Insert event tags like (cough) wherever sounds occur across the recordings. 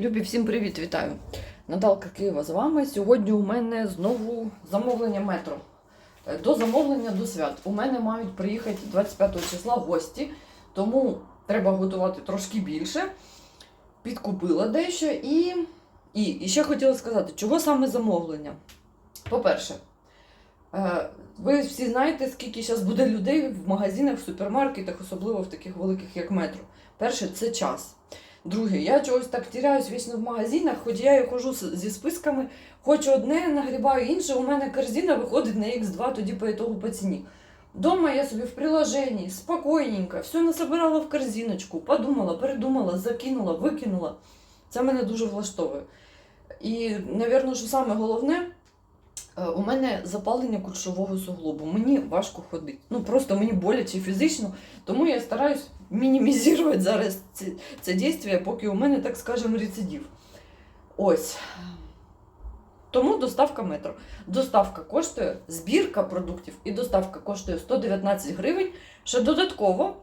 Любі, всім привіт, вітаю! Наталка Києва з вами. Сьогодні у мене знову замовлення метро. Е, До замовлення до свят. У мене мають приїхати 25 числа гості, тому треба готувати трошки більше. Підкупила дещо і, і, і ще хотіла сказати, чого саме замовлення. По-перше, е, ви всі знаєте, скільки зараз буде людей в магазинах, в супермаркетах, особливо в таких великих, як метро. Перше, це час. Друге, я чогось так тіряюсь вічно в магазинах, хоч я і хожу зі списками, хочу одне, нагрібаю інше, у мене корзина виходить на X2, тоді по ітогу по ціні. Дома я собі в приложенні, спокійненько, все насобирала в корзиночку, подумала, передумала, закинула, викинула. Це мене дуже влаштовує. І, напевно, що саме головне, е, у мене запалення кульшового суглобу. Мені важко ходити. Ну просто мені боляче фізично, тому я стараюсь мінімізувати зараз це, це дійство, поки у мене, так скажемо, рецидив. Ось. Тому доставка метро. Доставка коштує, збірка продуктів і доставка коштує 119 гривень. Ще додатково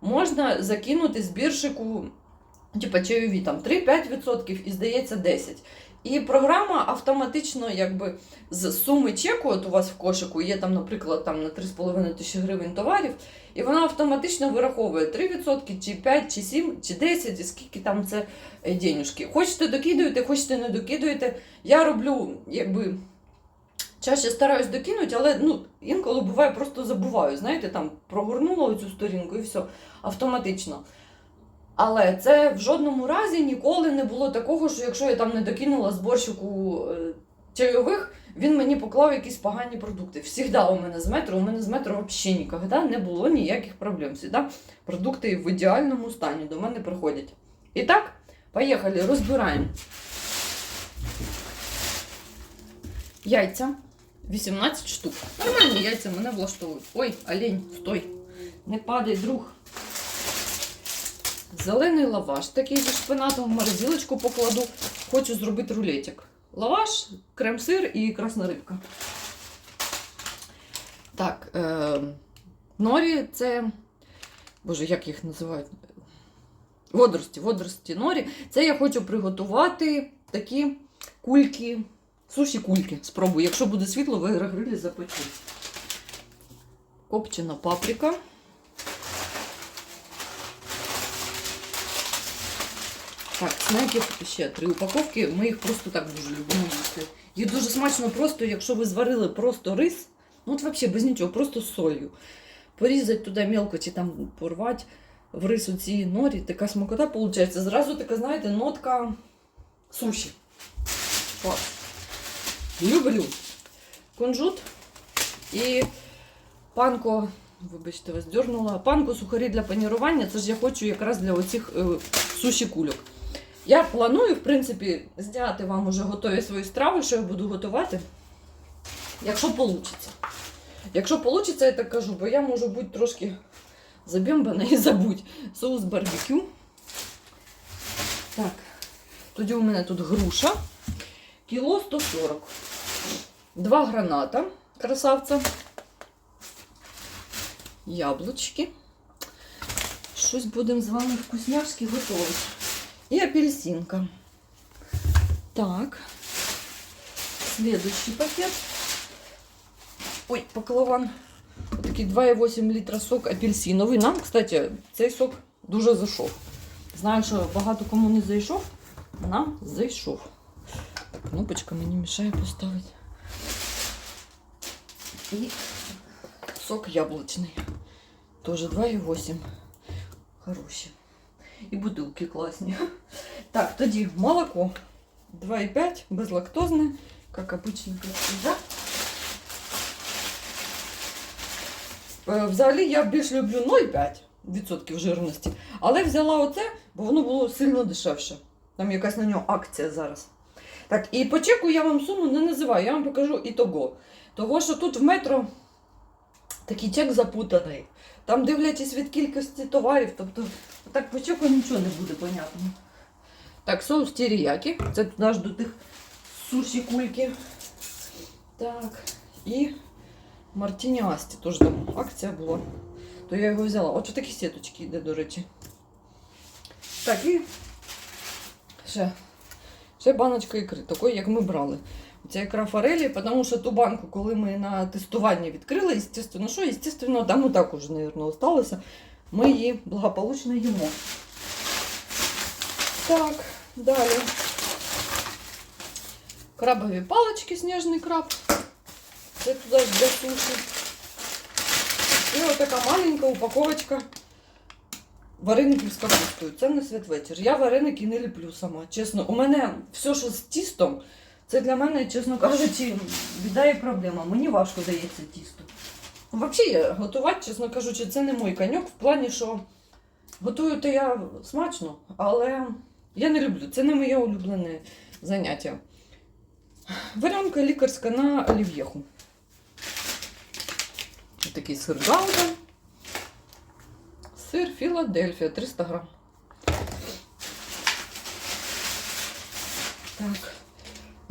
можна закинути збіршику, типа чайові там 3-5% і здається 10%. І програма автоматично, якби з суми чеку, от у вас в кошику є там, наприклад, там на 3,5 тисячі гривень товарів, і вона автоматично вираховує 3%, чи 5, чи 7, чи 10, і скільки там це е, денюжки. Хочете докидуєте, хочете не докидуєте. Я роблю, якби. Чаще стараюсь докинути, але ну, інколи буває, просто забуваю. Знаєте, там прогорнула оцю сторінку і все автоматично. Але це в жодному разі ніколи не було такого, що якщо я там не докинула зборщику е, чайових, він мені поклав якісь погані продукти. Всігда у мене з метро, у мене з метро взагалі ніколи не було ніяких проблем. Всігда продукти в ідеальному стані до мене приходять. І так, поїхали, розбираємо. Яйця. 18 штук. Нормальні яйця мене влаштовують. Ой, олень, стой. Не падай, друг. Зелений лаваш, такий зі шпинатом в морозилочку покладу. Хочу зробити рулетик. Лаваш, крем-сир і красна рибка. Так, е, норі це. Боже, як їх називають? Водорості, водорості норі. Це я хочу приготувати такі кульки, суші кульки. Спробую. Якщо буде світло, в аерогрилі запечу. Копчена паприка. Так, снеків ще три упаковки. Ми їх просто так дуже любимо їсти. Їх дуже смачно просто, якщо ви зварили просто рис, ну от взагалі без нічого, просто з солью. Порізати туди мелко чи там порвати в рис у цій норі, така смакота виходить. Зразу така, знаєте, нотка суші. Клас. Люблю. Кунжут і панко, вибачте, вас дернула. Панко сухарі для панірування. Це ж я хочу якраз для оцих е, суші кульок. Я планую, в принципі, зняти вам уже готові свої страви, що я буду готувати. Якщо вийде. Якщо вийде, я так кажу, бо я можу бути трошки забімбана і забудь. Соус барбекю. Так. Тоді у мене тут груша. Кіло 140. Два граната красавця. Яблучки. Щось будемо з вами вкусняшки готувати. І апельсинка. Так. Следующий пакет. Ой, поклаван. Такий 2,8 літра сок апельсиновий. Нам, кстати, цей сок дуже зайшов. Знаю, що багато кому не зайшов. Нам зайшов. Так, кнопочка мені мішає поставити. І сок яблучний. Тоже 2,8. Хороші. І бутилки класні. Так, тоді молоко 2,5, безлактозне, як обычно, як. Е, Взагалі я більш люблю 0,5% жирності, але взяла оце, бо воно було сильно дешевше. Там якась на нього акція зараз. Так, і по чеку я вам суму не називаю, я вам покажу і того. Того, що тут в метро такий чек запутаний. Там дивлячись від кількості товарів, тобто так по чеку нічого не буде понятно. Так, соус теріякі. Це ж до тих суші кульки. Так, і Мартіні Асті. Теж там акція була. То я його взяла. От такі сіточки йде, до речі. Так, і ще Ще баночка ікри, такої, як ми брали. Це форелі, тому що ту банку, коли ми на тестуванні відкрили, естественно, що, естественно, там і так уже, мабуть, осталося. Ми її благополучно їмо. Так, далі. Крабові палички, сніжний краб. Це туди ж для суші. І ось така маленька упаковочка вареників з капустою. Це на святвечір. Я вареники не ліплю сама. Чесно, у мене все, що з тістом, це для мене, чесно кажучи, біда і проблема. Мені важко дається тісто. Взагалі, готувати, чесно кажучи, це не мій коньок в плані, що готую то я смачно, але я не люблю. Це не моє улюблене заняття. Варенка лікарська на олів'єху. Такий сир гауда. Сир Філадельфія 300 грам. Так.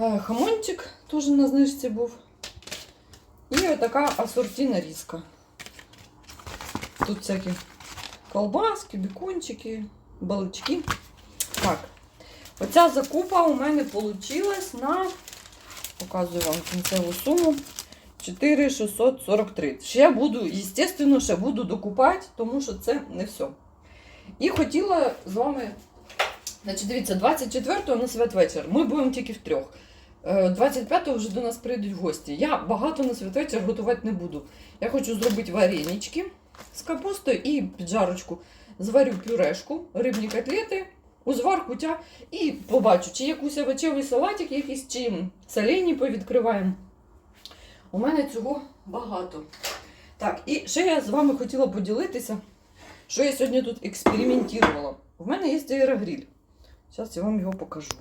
Е, Хамончик теж на знижці був. І отака асорті нарізка. Тут всякі колбаски, бекончики, балички. Так. Оця закупа у мене вийшла на, показую вам кінцеву суму. 4643. Ще я буду, звісно, ще буду докупати, тому що це не все. І хотіла з вами. Значить, дивіться, 24-го на святвечір. Ми будемо тільки в трьох. Е, 25-го вже до нас прийдуть гості. Я багато на святвечір готувати не буду. Я хочу зробити варенички з капустою і піджарочку. Зварю пюрешку, рибні котлети, узвар кутя і побачу, чи якийсь овочевий салатик якийсь, чи солені повідкриваємо. У мене цього багато. Так, і ще я з вами хотіла поділитися, що я сьогодні тут експериментувала. У мене є аерогриль. Зараз я вам його покажу.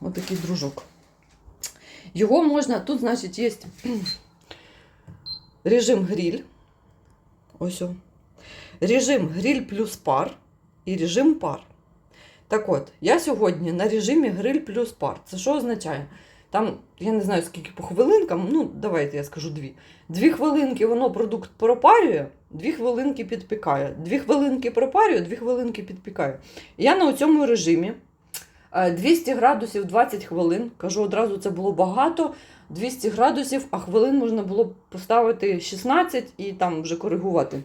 Ось такий дружок. Його можна, тут, значить, є (clears throat) режим гриль. Ось. о. Режим гриль плюс пар і режим пар. Так от, я сьогодні на режимі гриль плюс пар. Це що означає? Там, я не знаю, скільки по хвилинкам, ну, давайте я скажу дві. Дві хвилинки воно продукт пропарює, дві хвилинки підпікає. Дві хвилинки пропарює, дві хвилинки підпікає. Я на цьому режимі 200 градусів 20 хвилин. Кажу, одразу це було багато. 200 градусів, а хвилин можна було поставити 16 і там вже коригувати.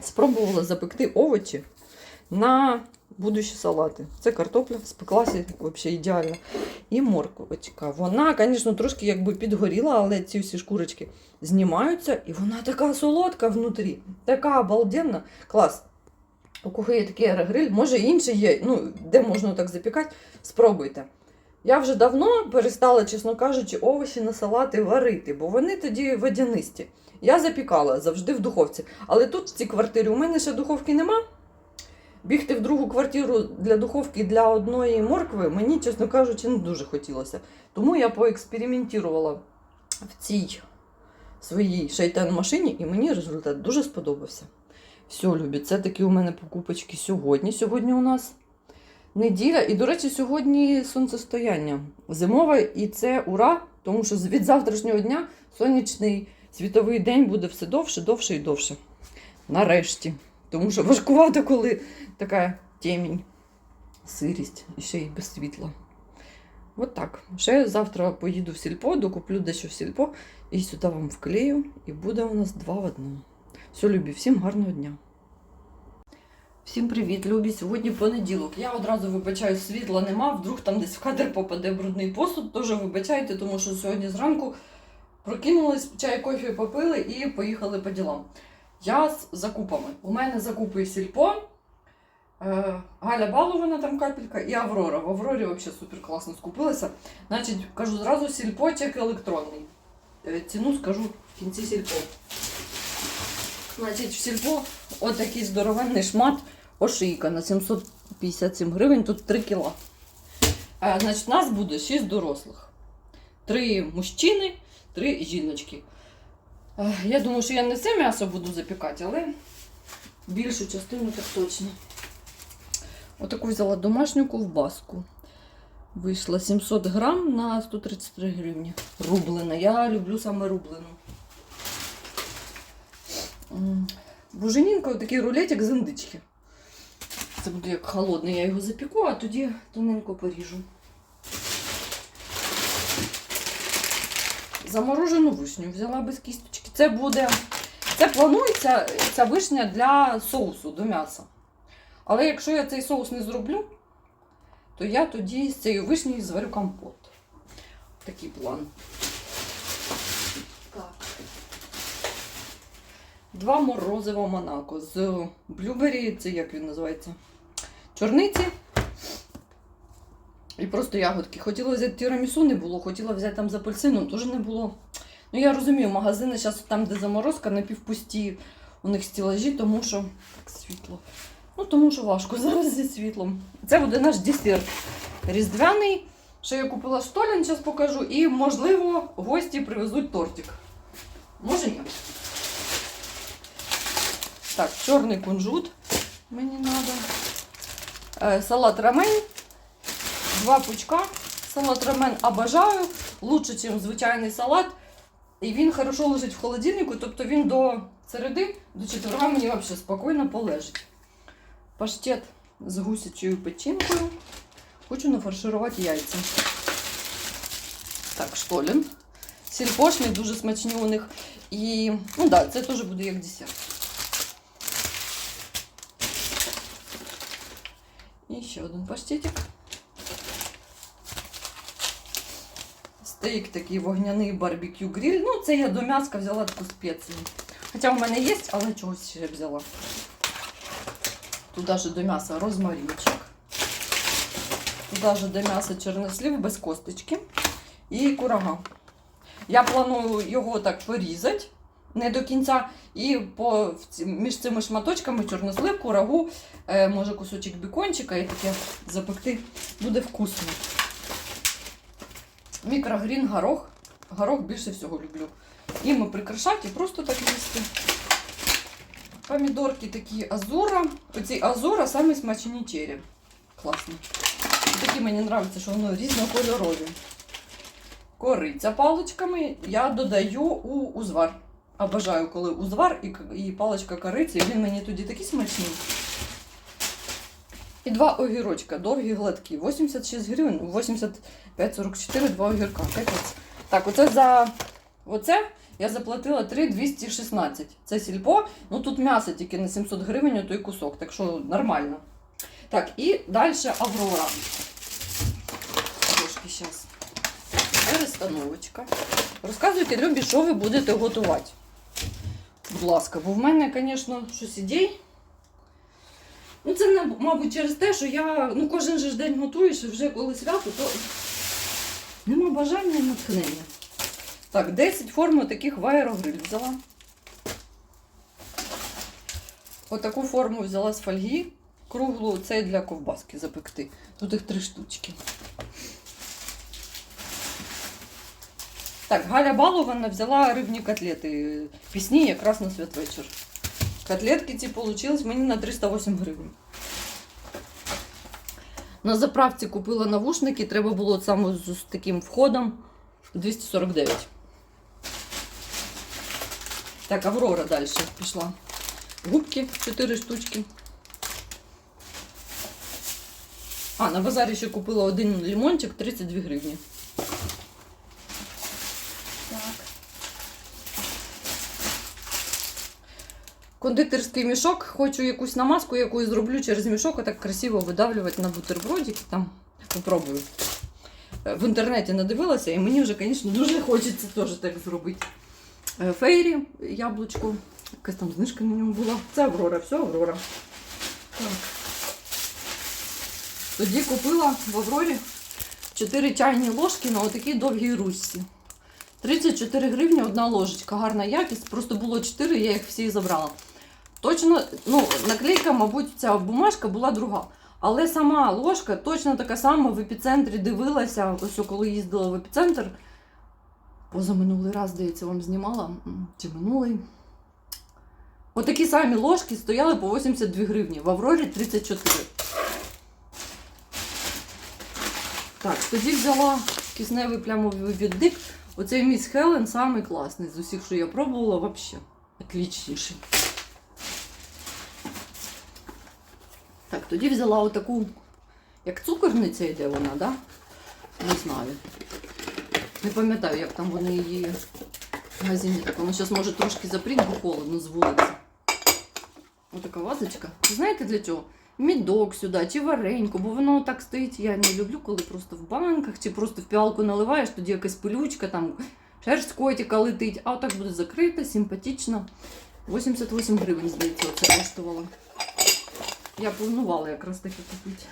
Спробувала запекти овочі на будущі салати. Це картопля, спеклася взагалі ідеально. І морковочка. Вона, звісно, трошки якби підгоріла, але ці всі шкурочки знімаються, і вона така солодка внутрі, така обалденна. Клас. У кого є такий аерогриль, може інший є, ну, де можна так запікати, спробуйте. Я вже давно перестала, чесно кажучи, овочі на салати варити, бо вони тоді водянисті. Я запікала завжди в духовці. Але тут, в цій квартирі, у мене ще духовки нема. Бігти в другу квартиру для духовки для одної моркви мені, чесно кажучи, не дуже хотілося. Тому я поекспериментувала в цій своїй шайтан-машині, і мені результат дуже сподобався. Все, любі, це такі у мене покупочки сьогодні. Сьогодні у нас неділя. І, до речі, сьогодні сонцестояння зимове, і це ура, тому що від завтрашнього дня сонячний світовий день буде все довше, довше і довше. Нарешті. Тому що важкувато, коли така темінь, сирість і ще й без світла. От так. Ще завтра поїду в сільпо, докуплю дещо в сільпо і сюди вам вклею, і буде у нас два в одному. Все, любі, всім гарного дня. Всім привіт, любі! Сьогодні понеділок. Я одразу вибачаю, світла нема, вдруг там десь в кадр попаде брудний посуд. Теж вибачайте, тому що сьогодні зранку прокинулись, чай, кофе попили і поїхали по ділам. Я з закупами. У мене закупи сільпо. Е, Галя Балована там капелька і Аврора. В Аврорі взагалі супер класно скупилася. Значить, кажу зразу сільпо чек електронний. Е, Ціну скажу в кінці сільпо. Значить, в сільпо отакий здоровенний шмат ошийка на 757 гривень, тут 3 кіла. Е, Значить, нас буде 6 дорослих. Три мужчини, три жіночки. Е, Я думаю, що я не все м'ясо буду запікати, але більшу частину так точно. Отаку взяла домашню ковбаску. Вийшла 700 грам на 133 гривні. Рублена. Я люблю саме рублену. Буженінка, отакий рулетик з індички. Це буде як холодний, я його запіку, а тоді тоненько поріжу. Заморожену вишню взяла без кісточки. Це буде. Це планується ця вишня для соусу до м'яса. Але якщо я цей соус не зроблю, то я тоді з цією вишнею зварю компот. Такий план. Два морозива Монако з блюбері, це як він називається? Чорниці. І просто ягодки. Хотіла взяти тірамісу, не було, хотіла взяти там з апельсином, теж не було. Ну, я розумію, магазини зараз там, де заморозка, напівпусті у них стілажі, тому що так світло. Ну, тому що важко (laughs) зараз зі світлом. Це буде наш десерт різдвяний. Ще я купила штолін, зараз покажу. І, можливо, гості привезуть тортик. Може ні. Так, чорний кунжут мені треба. Салат рамень. Два пучка. Салат рамен обожаю. Лучше, ніж звичайний салат. І він хорошо лежить в холодильнику, тобто він до середи, до четверга мені взагалі спокійно полежить. Паштет з гусячою печінкою. Хочу нафарширувати яйця. Так, штолін. Сільпошні дуже смачні у них. І, ну да, це теж буде як десерт. І ще один паштетик. Стейк такий вогняний барбекю гриль. Ну, це я до м'яска взяла таку спецію. Хоча в мене є, але чогось ще взяла. Туди ж до м'яса розмаринчик. Туди ж до м'яса чорнослів без косточки. І курага. Я планую його так порізати не до кінця. І по, між цими шматочками чорнослив, курагу, е, може кусочок бекончика і таке запекти буде вкусно. Мікрогрін горох. Горох більше всього люблю. Їм прикрашати і просто так їсти. Помідорки такі азура. Оці азура самі смачні чері. Класно. Такі мені подобаються, що воно різнокольорові. Кориця паличками я додаю у узвар. Обожаю, коли узвар і, і паличка кориці. Він мені тоді такий смачний. І два огірочка, довгі гладкі. 86 гривень, 85,44, два огірка. Капець. Так, оце за оце я заплатила 3,216. Це сільпо. Ну тут м'ясо тільки на 700 гривень, той кусок, так що нормально. Так, і далі Аврора. Трошки зараз. Перестановочка. Розказуйте, Любі, що ви будете готувати. Будь ласка, бо в мене, звісно, щось ідей. Ну, це, мабуть, через те, що я ну, кожен же день готуєш, і вже коли свято, то нема бажання і натхнення. Так, 10 форм таких в аерогриль взяла. Отаку форму взяла з фольги. Круглу, це для ковбаски запекти. Тут їх три штучки. Так, Галя Балована взяла рибні котлети. Пісні якраз на святвечір. Котлетки ці получились мені на 308 гривень. На заправці купила навушники, треба було саме з, таким входом 249. Так, Аврора далі пішла. Губки 4 штучки. А, на базарі ще купила один лимончик 32 гривні. Кондитерський мішок. Хочу якусь намазку, яку я зроблю через мішок, а так красиво видавлювати на бутербродики. Там попробую. Е, В інтернеті надивилася, і мені вже, звісно, дуже хочеться теж так зробити. Е, Фейрі, яблучко. Якась там знижка на ньому була. Це Аврора, все Аврора. Так. Тоді купила в Аврорі 4 чайні ложки на отакій довгій ручці. 34 гривні одна ложечка, гарна якість. Просто було 4, я їх всі забрала. Точно, ну, наклейка, мабуть, ця бумажка була друга. Але сама ложка точно така сама в епіцентрі дивилася. Ось коли їздила в епіцентр. Позаминулий раз, здається, вам знімала. Чи минулий. Отакі самі ложки стояли по 82 гривні. В Аврорі 34. Так, тоді взяла кисневий плямовий віддик. Оцей міс Хелен самий класний з усіх, що я пробувала, взагалі. Отлічніший. Тоді взяла отаку, як цукорниця йде вона, да? Не знаю. Не пам'ятаю, як там вони її в магазині. Так воно зараз може трошки запріть, бо холодно з вулиці. Отака вазочка. Знаєте для чого? Мідок сюди, чи вареньку, бо воно так стоїть. Я не люблю, коли просто в банках, чи просто в піалку наливаєш, тоді якась пилючка, там шерсть котика летить, а отак буде закрито, симпатично. 88 гривень, здається, це коштувало. Я планувала якраз таки купити.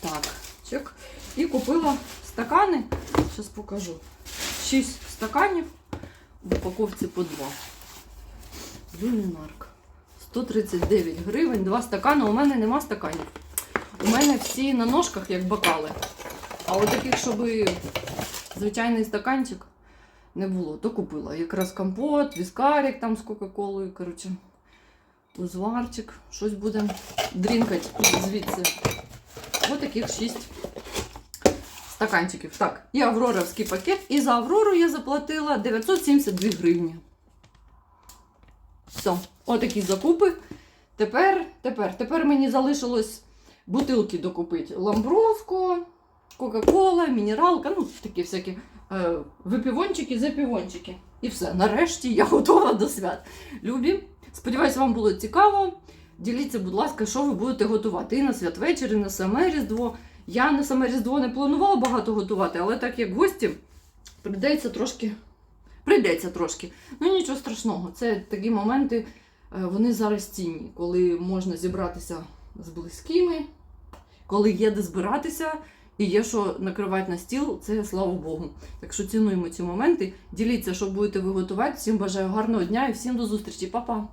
Так, чек. І купила стакани. Зараз покажу. 6 стаканів в упаковці по 2. Люмінарк. 139 гривень, два стакани. У мене нема стаканів. У мене всі на ножках, як бокали. А от таких, щоб звичайний стаканчик не було, то купила. Якраз компот, віскарик там з Кока-Колою. Коротше, узварчик. Щось будемо дрінкати звідси. Ось таких 6 стаканчиків. Так, і авроровський пакет. І за Аврору я заплатила 972 гривні. Все, отакі закупи. Тепер, тепер, тепер мені залишилось бутилки докупити. Ламбруско, Кока-Кола, мінералка, ну такі всякі е, випівончики, запівончики. І все. Нарешті я готова до свят. Любі. Сподіваюсь, вам було цікаво. Діліться, будь ласка, що ви будете готувати і на святвечір, і на саме Різдво. Я на саме Різдво не планувала багато готувати, але так як гості, прийдеться трошки. Прийдеться трошки. Ну нічого страшного. Це такі моменти, е, вони зараз цінні, коли можна зібратися з близькими, коли є де збиратися і є що накривати на стіл, це слава Богу. Так що цінуємо ці моменти. Діліться, що будете ви готувати. Всім бажаю гарного дня і всім до зустрічі. Па-па!